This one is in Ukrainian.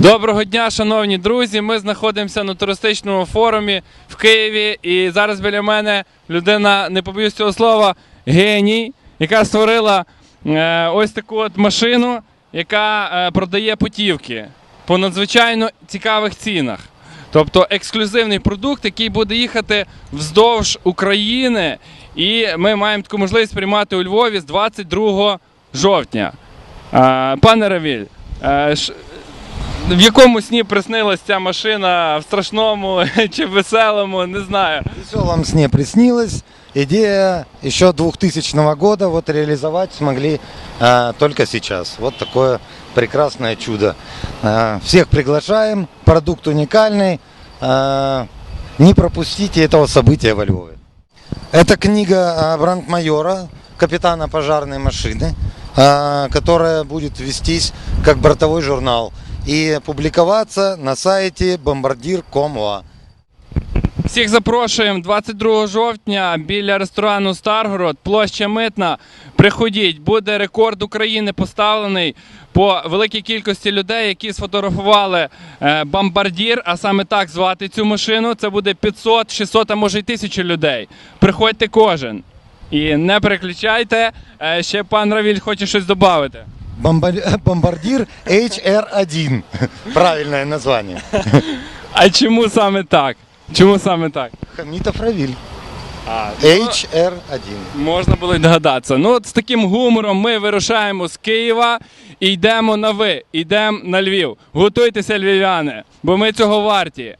Доброго дня, шановні друзі. Ми знаходимося на туристичному форумі в Києві. І зараз біля мене людина, не побоюсь цього слова, геній, яка створила е, ось таку от машину, яка е, продає путівки по надзвичайно цікавих цінах. Тобто ексклюзивний продукт, який буде їхати вздовж України. І ми маємо таку можливість приймати у Львові з 22 жовтня. Е, пане Равіль, е, в якому сні приснилась ця машина в страшному чи веселому, не знаю. В веселом сне приснилось. Идея еще 2000 года вот реализовать смогли а, только сейчас. Вот такое прекрасное чудо. А, всех приглашаем. Продукт уникальный. А, не пропустите этого события во Львове. Это книга а, брандмайора, капитана пожарной машины, а, которая будет вестись как бортовой журнал и публиковаться на сайте bombardier.com.ua. Всіх запрошуємо 22 жовтня біля ресторану Старгород, площа Митна. Приходіть, буде рекорд України поставлений по великій кількості людей, які сфотографували е, бомбардір, а саме так звати цю машину. Це буде 500, 600, а може й 1000 людей. Приходьте кожен. І не переключайте. Е, Ще пан Равіль хоче щось додати. Бомбар- Бомбардир HR1. Правильное название. А чому саме так? Чому саме так? Хамитов Равиль. А, HR1. Можна було й догадатися. Ну, от з таким гумором ми вирушаємо з Києва і йдемо на ви, йдемо на Львів. Готуйтеся, львів'яни, бо ми цього варті.